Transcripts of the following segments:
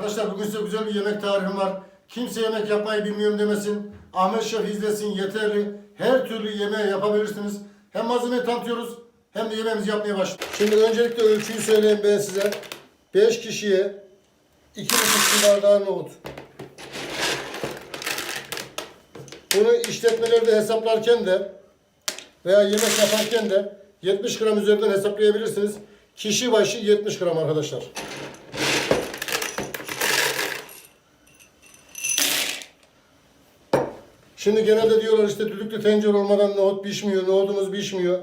Arkadaşlar bugün size güzel bir yemek tarifim var. Kimse yemek yapmayı bilmiyorum demesin. Ahmet Şef izlesin yeterli. Her türlü yemeği yapabilirsiniz. Hem malzemeyi tanıtıyoruz hem de yemeğimizi yapmaya başlıyoruz. Şimdi öncelikle ölçüyü söyleyeyim ben size. 5 kişiye 2,5 su bardağı nohut. Bunu işletmelerde hesaplarken de veya yemek yaparken de 70 gram üzerinden hesaplayabilirsiniz. Kişi başı 70 gram arkadaşlar. Şimdi genelde diyorlar işte düdüklü tencere olmadan nohut pişmiyor, nohutumuz pişmiyor.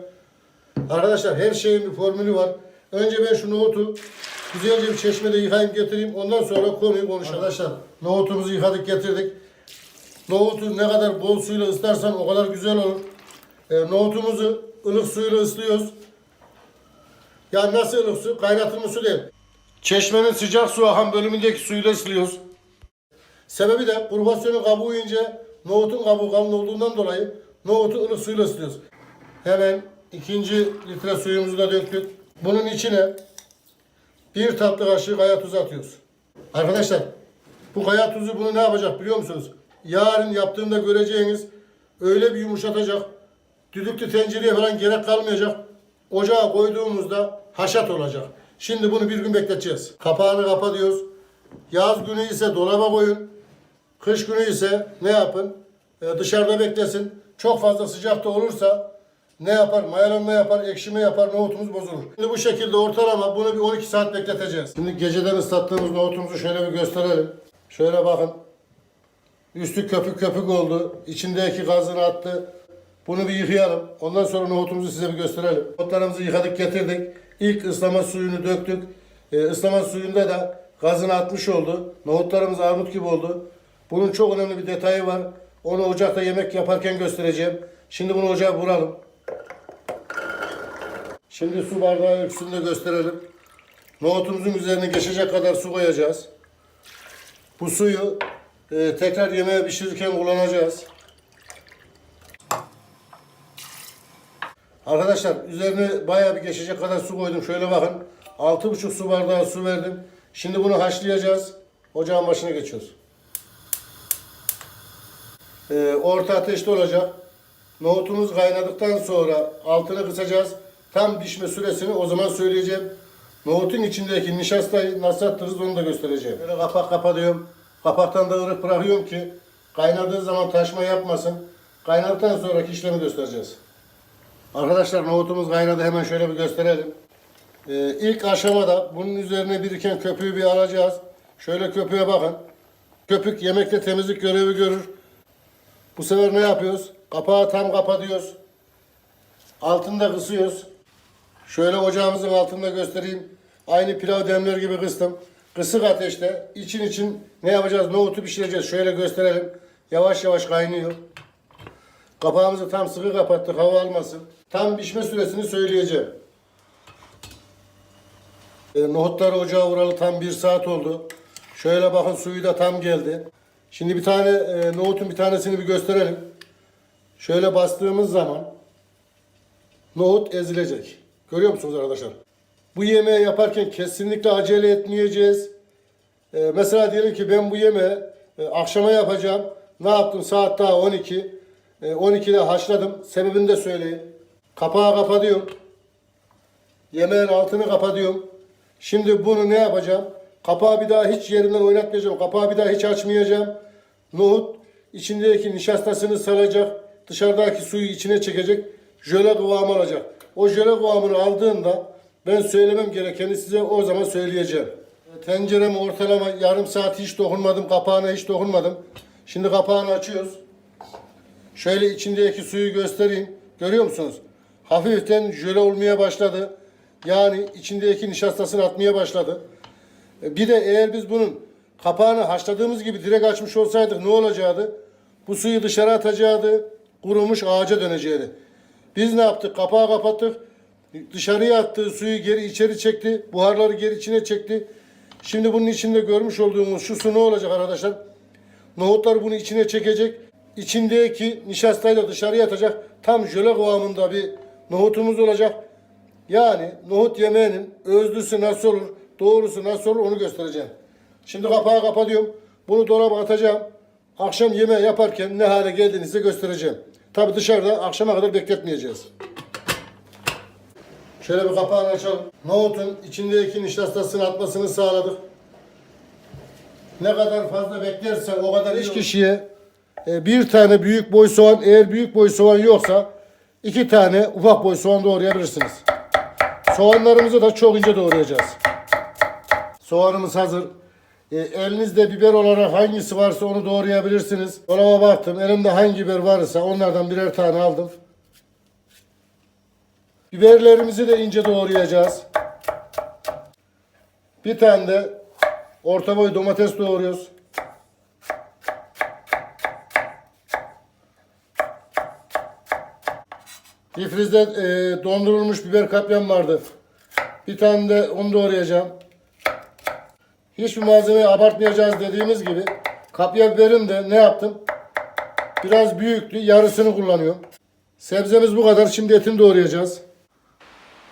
Arkadaşlar her şeyin bir formülü var. Önce ben şu nohutu güzelce bir çeşmede yıkayıp getireyim. Ondan sonra konuyu konuşalım. Arkadaşlar nohutumuzu yıkadık getirdik. Nohutu ne kadar bol suyla ıslarsan o kadar güzel olur. E, nohutumuzu ılık suyla ıslıyoruz. Ya nasıl ılık su? Kaynatılmış su değil. Çeşmenin sıcak su akan bölümündeki suyla ıslıyoruz. Sebebi de kurbasyonun kabuğu ince, nohutun kabuğu kalın olduğundan dolayı nohutu ılık suyla ıslıyoruz. Hemen ikinci litre suyumuzu da döktük. Bunun içine bir tatlı kaşığı kaya tuzu atıyoruz. Arkadaşlar bu kaya tuzu bunu ne yapacak biliyor musunuz? Yarın yaptığımda göreceğiniz öyle bir yumuşatacak. Düdüklü tencereye falan gerek kalmayacak. Ocağa koyduğumuzda haşat olacak. Şimdi bunu bir gün bekleteceğiz. Kapağını kapatıyoruz. Yaz günü ise dolaba koyun. Kış günü ise ne yapın? Ee, dışarıda beklesin. Çok fazla sıcakta olursa ne yapar? Mayalanma yapar, ekşime yapar, nohutumuz bozulur. Şimdi bu şekilde ortalama bunu bir 12 saat bekleteceğiz. Şimdi geceden ıslattığımız nohutumuzu şöyle bir gösterelim. Şöyle bakın. Üstü köpük köpük oldu. İçindeki gazını attı. Bunu bir yıkayalım. Ondan sonra nohutumuzu size bir gösterelim. Nohutlarımızı yıkadık getirdik. İlk ıslama suyunu döktük. Ee, ıslama suyunda da gazını atmış oldu. Nohutlarımız armut gibi oldu. Bunun çok önemli bir detayı var. Onu ocakta yemek yaparken göstereceğim. Şimdi bunu ocağa vuralım. Şimdi su bardağı ölçüsünü de gösterelim. Nohutumuzun üzerine geçecek kadar su koyacağız. Bu suyu e, tekrar yemeğe pişirirken kullanacağız. Arkadaşlar üzerine bayağı bir geçecek kadar su koydum. Şöyle bakın. 6,5 su bardağı su verdim. Şimdi bunu haşlayacağız. Ocağın başına geçiyoruz. Ee, orta ateşte olacak. Nohutumuz kaynadıktan sonra altını kısacağız. Tam pişme süresini o zaman söyleyeceğim. Nohutun içindeki nişastayı nasıl attırırız onu da göstereceğim. Böyle kapak kapatıyorum. Kapaktan da ırık bırakıyorum ki kaynadığı zaman taşma yapmasın. Kaynadıktan sonraki işlemi göstereceğiz. Arkadaşlar nohutumuz kaynadı hemen şöyle bir gösterelim. Ee, ilk aşamada bunun üzerine biriken köpüğü bir alacağız. Şöyle köpüğe bakın. Köpük yemekte temizlik görevi görür. Bu sefer ne yapıyoruz? Kapağı tam kapatıyoruz. Altında kısıyoruz. Şöyle ocağımızın altında göstereyim. Aynı pilav demler gibi kıstım. Kısık ateşte için için ne yapacağız? Nohutu pişireceğiz. Şöyle gösterelim. Yavaş yavaş kaynıyor. Kapağımızı tam sıkı kapattık hava almasın. Tam pişme süresini söyleyeceğim. E, nohutları ocağa vuralı tam bir saat oldu. Şöyle bakın suyu da tam geldi. Şimdi bir tane e, nohutun bir tanesini bir gösterelim. Şöyle bastığımız zaman nohut ezilecek. Görüyor musunuz arkadaşlar? Bu yemeği yaparken kesinlikle acele etmeyeceğiz. E, mesela diyelim ki ben bu yemeği e, akşama yapacağım. Ne yaptım? Saat daha 12. E, 12'de haşladım. Sebebini de söyleyeyim. Kapağı kapatıyorum. Yemeğin altını kapatıyorum. Şimdi bunu ne yapacağım? Kapağı bir daha hiç yerinden oynatmayacağım. Kapağı bir daha hiç açmayacağım. Nohut içindeki nişastasını salacak. Dışarıdaki suyu içine çekecek. Jöle kıvamı alacak. O jöle kıvamını aldığında ben söylemem gerekeni size o zaman söyleyeceğim. Tenceremi ortalama yarım saat hiç dokunmadım. Kapağına hiç dokunmadım. Şimdi kapağını açıyoruz. Şöyle içindeki suyu göstereyim. Görüyor musunuz? Hafiften jöle olmaya başladı. Yani içindeki nişastasını atmaya başladı. E, Bir de eğer biz bunun kapağını haşladığımız gibi direkt açmış olsaydık ne olacaktı? Bu suyu dışarı atacaktı. Kurumuş ağaca döneceğiydi. Biz ne yaptık? Kapağı kapattık. Dışarıya attığı suyu geri içeri çekti. Buharları geri içine çekti. Şimdi bunun içinde görmüş olduğumuz şu su ne olacak arkadaşlar? Nohutlar bunu içine çekecek. İçindeki nişastayla dışarıya atacak. Tam jöle kıvamında bir nohutumuz olacak. Yani nohut yemeğinin özlüsü nasıl olur, doğrusu nasıl olur onu göstereceğim. Şimdi kapağı kapatıyorum. Bunu dolaba atacağım. Akşam yemeği yaparken ne hale geldiğini size göstereceğim. Tabi dışarıda akşama kadar bekletmeyeceğiz. Şöyle bir kapağını açalım. Nohutun içindeki nişastasını atmasını sağladık. Ne kadar fazla beklersen o kadar iç kişiye e, bir tane büyük boy soğan eğer büyük boy soğan yoksa iki tane ufak boy soğan doğrayabilirsiniz. Soğanlarımızı da çok ince doğrayacağız. Soğanımız hazır. E, elinizde biber olarak hangisi varsa onu doğrayabilirsiniz. Dolaba baktım. Elimde hangi biber varsa onlardan birer tane aldım. Biberlerimizi de ince doğrayacağız. Bir tane de orta boy domates doğruyoruz. Difrizde e, dondurulmuş biber kapyan vardı. Bir tane de onu doğrayacağım. Hiçbir malzemeyi abartmayacağız dediğimiz gibi kapya biberin de ne yaptım? Biraz büyüktü. Yarısını kullanıyorum. Sebzemiz bu kadar. Şimdi etini doğrayacağız.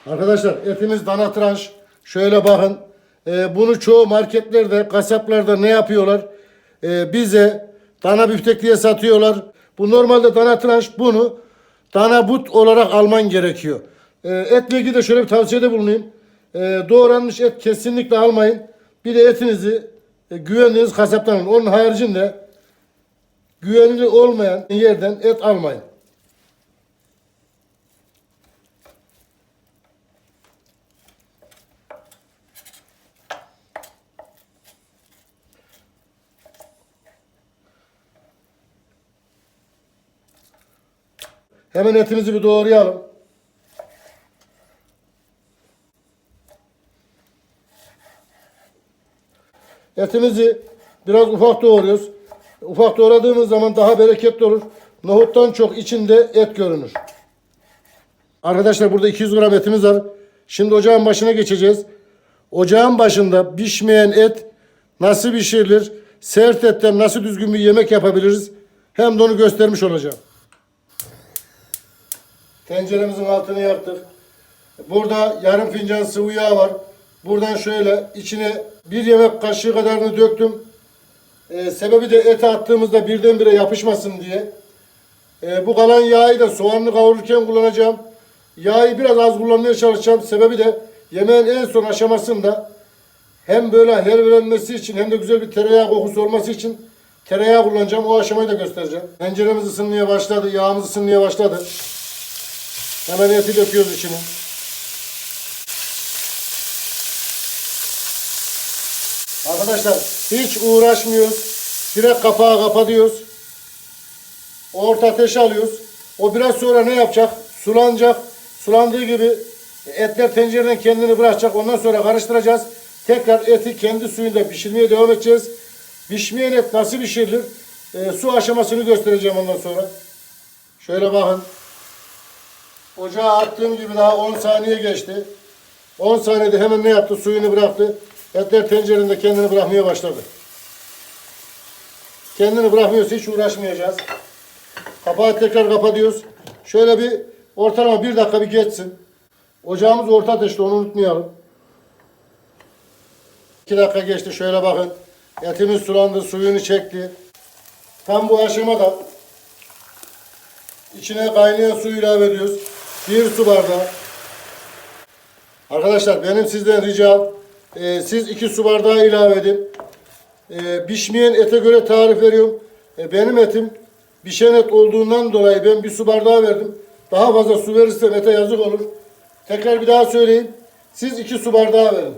Arkadaşlar etimiz dana tranş. Şöyle bakın. Ee, bunu çoğu marketlerde, kasaplarda ne yapıyorlar? Ee, bize dana büftek diye satıyorlar. Bu normalde dana tranş. Bunu dana but olarak alman gerekiyor. Ee, etle ilgili de şöyle bir tavsiyede bulunayım. Ee, doğranmış et kesinlikle almayın. Bir de etinizi e, güvendiğiniz kasaptan alın. Onun haricinde güvenilir olmayan yerden et almayın. Hemen etimizi bir doğrayalım. Etimizi biraz ufak doğruyoruz. Ufak doğradığımız zaman daha bereketli olur. Nohuttan çok içinde et görünür. Arkadaşlar burada 200 gram etimiz var. Şimdi ocağın başına geçeceğiz. Ocağın başında pişmeyen et nasıl pişirilir? Sert etten nasıl düzgün bir yemek yapabiliriz? Hem de onu göstermiş olacağım. Tenceremizin altını yaktık. Burada yarım fincan sıvı yağ var. Buradan şöyle içine bir yemek kaşığı kadarını döktüm. Ee, sebebi de ete attığımızda birdenbire yapışmasın diye. Ee, bu kalan yağı da soğanlı kavururken kullanacağım. Yağı biraz az kullanmaya çalışacağım. Sebebi de yemeğin en son aşamasında hem böyle helvelenmesi için hem de güzel bir tereyağı kokusu olması için tereyağı kullanacağım. O aşamayı da göstereceğim. Tenceremiz ısınmaya başladı. Yağımız ısınmaya başladı. Hemen eti döküyoruz içine. Arkadaşlar hiç uğraşmıyoruz. Direkt kapağı kapatıyoruz. Orta ateşe alıyoruz. O biraz sonra ne yapacak? Sulanacak. Sulandığı gibi etler tencereden kendini bırakacak. Ondan sonra karıştıracağız. Tekrar eti kendi suyunda pişirmeye devam edeceğiz. Pişmeyen et nasıl pişirilir? Ee, su aşamasını göstereceğim ondan sonra. Şöyle bakın. Ocağa attığım gibi daha 10 saniye geçti. 10 saniyede hemen ne yaptı? Suyunu bıraktı. Etler tencerede kendini bırakmaya başladı. Kendini bırakmıyorsa hiç uğraşmayacağız. Kapağı tekrar kapatıyoruz. Şöyle bir ortalama bir dakika bir geçsin. Ocağımız orta ateşte onu unutmayalım. 2 dakika geçti şöyle bakın. Etimiz sulandı, suyunu çekti. Tam bu aşamada içine kaynayan su ilave ediyoruz. Bir su bardağı. Arkadaşlar benim sizden ricam e, siz iki su bardağı ilave edin. E, pişmeyen ete göre tarif veriyorum. E, benim etim pişen et olduğundan dolayı ben bir su bardağı verdim. Daha fazla su verirsem ete yazık olur. Tekrar bir daha söyleyeyim. Siz iki su bardağı verin.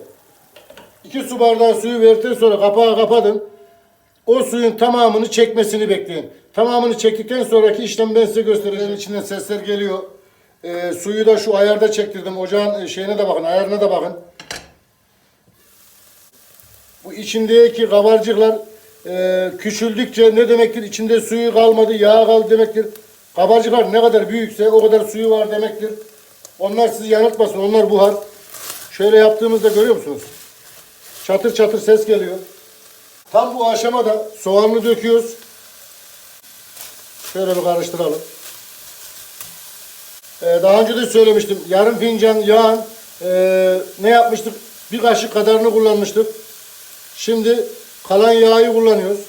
İki su bardağı suyu verdikten sonra kapağı kapatın. O suyun tamamını çekmesini bekleyin. Tamamını çektikten sonraki işlemi ben size göstereceğim. İçinden sesler geliyor. Ee, suyu da şu ayarda çektirdim. Ocağın e, şeyine de bakın, ayarına da bakın. İçindeki kabarcıklar e, küçüldükçe ne demektir? İçinde suyu kalmadı, yağ kaldı demektir. Kabarcıklar ne kadar büyükse o kadar suyu var demektir. Onlar sizi yanıltmasın. Onlar buhar. Şöyle yaptığımızda görüyor musunuz? Çatır çatır ses geliyor. Tam bu aşamada soğanlı döküyoruz. Şöyle bir karıştıralım. Ee, daha önce de söylemiştim. Yarım fincan yağın ee, ne yapmıştık? Bir kaşık kadarını kullanmıştık. Şimdi Kalan yağı kullanıyoruz.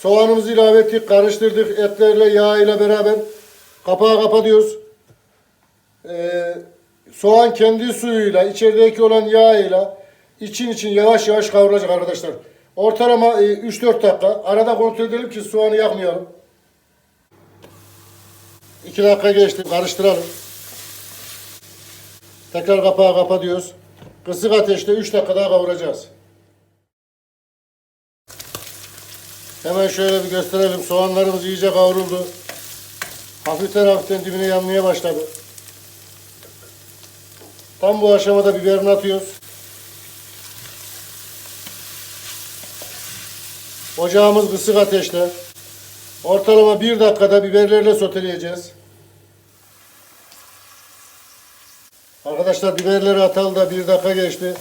Soğanımızı ilave ettik, karıştırdık etlerle yağ ile beraber kapağı kapatıyoruz. Ee, soğan kendi suyuyla, içerideki olan yağıyla için için yavaş yavaş kavrulacak arkadaşlar. Ortalama e, 3-4 dakika. Arada kontrol edelim ki soğanı yakmayalım. 2 dakika geçti. Karıştıralım. Tekrar kapağı kapatıyoruz. Kısık ateşte 3 dakika daha kavuracağız. Hemen şöyle bir gösterelim. Soğanlarımız iyice kavruldu. Hafiften hafiften dibine yanmaya başladı. Tam bu aşamada biberini atıyoruz. Ocağımız kısık ateşte. Ortalama bir dakikada biberlerle soteleyeceğiz. Arkadaşlar biberleri atalı da bir dakika geçti.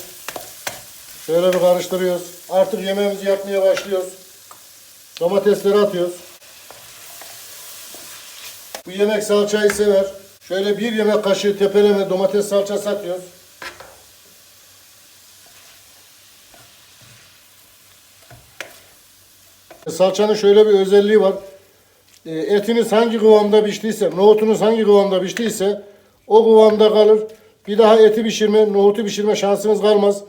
Şöyle bir karıştırıyoruz. Artık yemeğimizi yapmaya başlıyoruz. Domatesleri atıyoruz. Bu yemek salçayı sever. Şöyle bir yemek kaşığı tepeleme domates salçası atıyoruz. Salçanın şöyle bir özelliği var. E, Etiniz hangi kıvamda piştiyse, nohutunuz hangi kıvamda piştiyse o kıvamda kalır. Bir daha eti pişirme, nohutu pişirme şansınız kalmaz.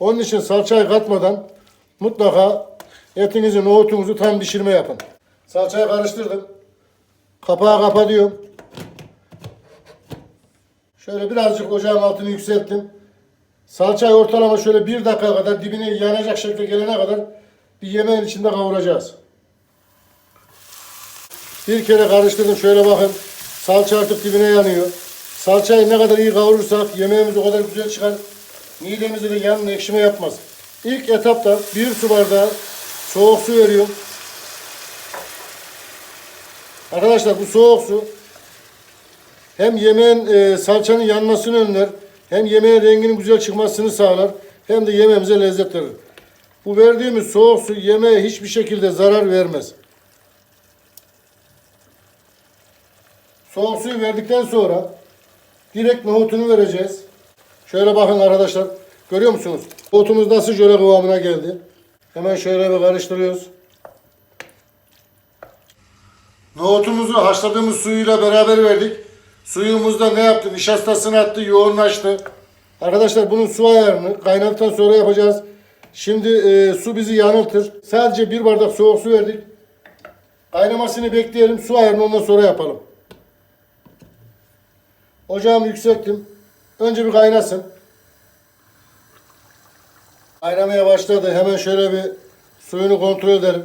Onun için salçayı katmadan mutlaka etinizi, nohutunuzu tam pişirme yapın. Salçayı karıştırdım. Kapağı kapatıyorum. Şöyle birazcık ocağın altını yükselttim. Salçayı ortalama şöyle bir dakika kadar dibine yanacak şekilde gelene kadar bir yemeğin içinde kavuracağız. Bir kere karıştırdım şöyle bakın. Salça artık dibine yanıyor. Salçayı ne kadar iyi kavurursak yemeğimiz o kadar güzel çıkar. Midemizi de yanına ekşime yapmaz. İlk etapta bir su bardağı soğuk su veriyorum. Arkadaşlar bu soğuk su hem yemeğin e, salçanın yanmasını önler, hem yemeğin renginin güzel çıkmasını sağlar, hem de yemeğimize lezzet verir. Bu verdiğimiz soğuk su yemeğe hiçbir şekilde zarar vermez. Soğuk suyu verdikten sonra direkt nohutunu vereceğiz. Şöyle bakın arkadaşlar. Görüyor musunuz? Nohutumuz nasıl jöle kıvamına geldi. Hemen şöyle bir karıştırıyoruz. Nohutumuzu haşladığımız suyuyla beraber verdik. Suyumuzda ne yaptı? Nişastasını attı, yoğunlaştı. Arkadaşlar bunun su ayarını kaynattıktan sonra yapacağız. Şimdi e, su bizi yanıltır. Sadece bir bardak soğuk su verdik. Kaynamasını bekleyelim. Su ayarını ondan sonra yapalım. Ocağımı yükselttim. Önce bir kaynasın. Kaynamaya başladı. Hemen şöyle bir suyunu kontrol edelim.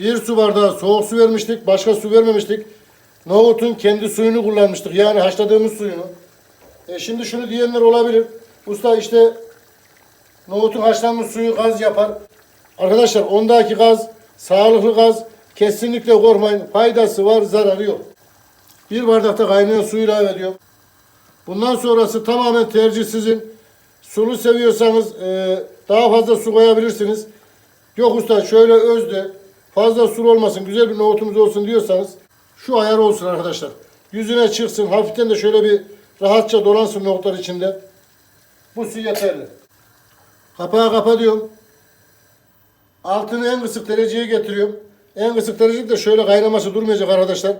Bir su bardağı soğuk su vermiştik. Başka su vermemiştik. Nohutun kendi suyunu kullanmıştık. Yani haşladığımız suyunu. E şimdi şunu diyenler olabilir. Usta işte nohutun haşlanmış suyu gaz yapar. Arkadaşlar ondaki gaz sağlıklı gaz. Kesinlikle korkmayın. Faydası var, zararı yok. Bir bardakta kaynayan su ilave ediyorum. Bundan sonrası tamamen tercih sizin. Sulu seviyorsanız e, daha fazla su koyabilirsiniz. Yok usta şöyle özde fazla sulu olmasın güzel bir nohutumuz olsun diyorsanız şu ayar olsun arkadaşlar. Yüzüne çıksın hafiften de şöyle bir rahatça dolansın nohutlar içinde. Bu su yeterli. Kapağı kapatıyorum. Altını en kısık dereceye getiriyorum. En kısık derecede de şöyle kaynaması durmayacak arkadaşlar.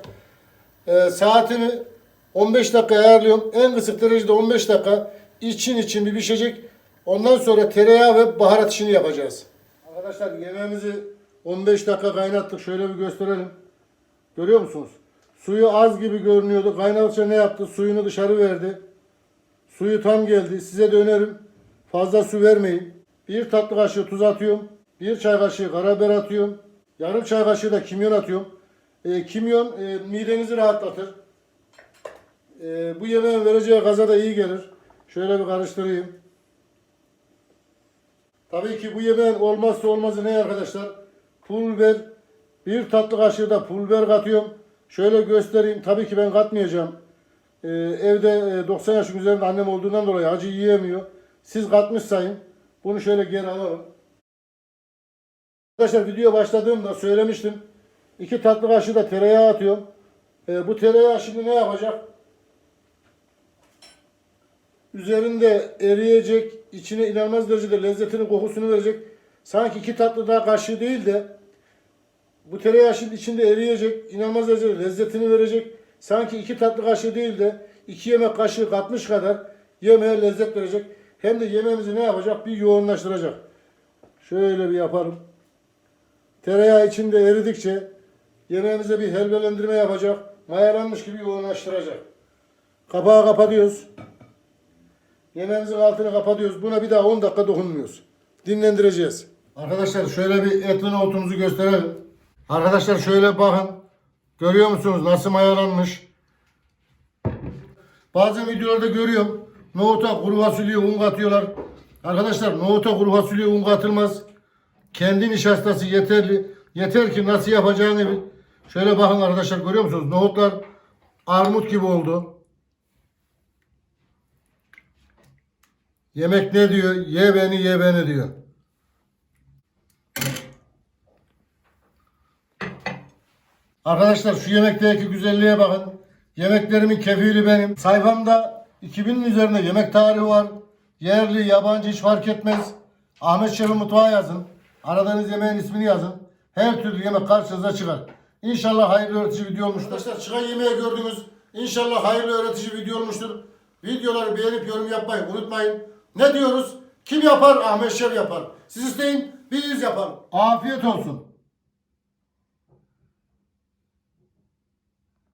Ee, saatimi 15 dakika ayarlıyorum. En kısık derecede 15 dakika için için bir pişecek. Ondan sonra tereyağı ve baharat işini yapacağız. Arkadaşlar yemeğimizi 15 dakika kaynattık. Şöyle bir gösterelim. Görüyor musunuz? Suyu az gibi görünüyordu. Kaynadıkça ne yaptı? Suyunu dışarı verdi. Suyu tam geldi. Size de önerim. Fazla su vermeyin. Bir tatlı kaşığı tuz atıyorum. Bir çay kaşığı karabiber atıyorum. Yarım çay kaşığı da kimyon atıyorum. E, kimyon e, midenizi rahatlatır. E, bu yemeğin vereceği gaza da iyi gelir. Şöyle bir karıştırayım. Tabii ki bu yemeğin olmazsa olmazı ne arkadaşlar? Pul biber. Bir tatlı kaşığı da pul biber katıyorum. Şöyle göstereyim. Tabii ki ben katmayacağım. Ee, evde e, 90 yaşın üzerinde annem olduğundan dolayı acı yiyemiyor. Siz katmış sayın. Bunu şöyle geri alalım. Arkadaşlar video başladığımda söylemiştim. İki tatlı kaşığı da tereyağı atıyorum. Ee, bu tereyağı şimdi ne yapacak? üzerinde eriyecek, içine inanılmaz derecede lezzetinin kokusunu verecek. Sanki iki tatlı daha kaşığı değil de bu tereyağı şimdi içinde eriyecek, inanılmaz derecede lezzetini verecek. Sanki iki tatlı kaşığı değil de iki yemek kaşığı katmış kadar yemeğe lezzet verecek. Hem de yemeğimizi ne yapacak? Bir yoğunlaştıracak. Şöyle bir yapalım. Tereyağı içinde eridikçe yemeğimize bir helvelendirme yapacak. Mayalanmış gibi yoğunlaştıracak. Kapağı kapatıyoruz. Yemeğimizin altını kapatıyoruz. Buna bir daha 10 dakika dokunmuyoruz. Dinlendireceğiz. Arkadaşlar şöyle bir etli nohutumuzu gösterelim. Arkadaşlar şöyle bakın. Görüyor musunuz nasıl mayalanmış? Bazen videolarda görüyorum. Nohuta kuru fasulye un katıyorlar. Arkadaşlar nohuta kuru fasulye un katılmaz. Kendi nişastası yeterli. Yeter ki nasıl yapacağını bil. Şöyle bakın arkadaşlar görüyor musunuz? Nohutlar armut gibi oldu. Yemek ne diyor? Ye beni ye beni diyor. Arkadaşlar şu yemekteki güzelliğe bakın. Yemeklerimin kefili benim. Sayfamda 2000'in üzerinde yemek tarihi var. Yerli, yabancı hiç fark etmez. Ahmet Şef'in mutfağı yazın. Aradığınız yemeğin ismini yazın. Her türlü yemek karşınıza çıkar. İnşallah hayırlı öğretici video olmuştur. Arkadaşlar çıkan yemeği gördünüz. İnşallah hayırlı öğretici video olmuştur. Videoları beğenip yorum yapmayı unutmayın. Ne diyoruz? Kim yapar? Ahmet Şef yapar. Siz isteyin, biz yapalım. Afiyet olsun.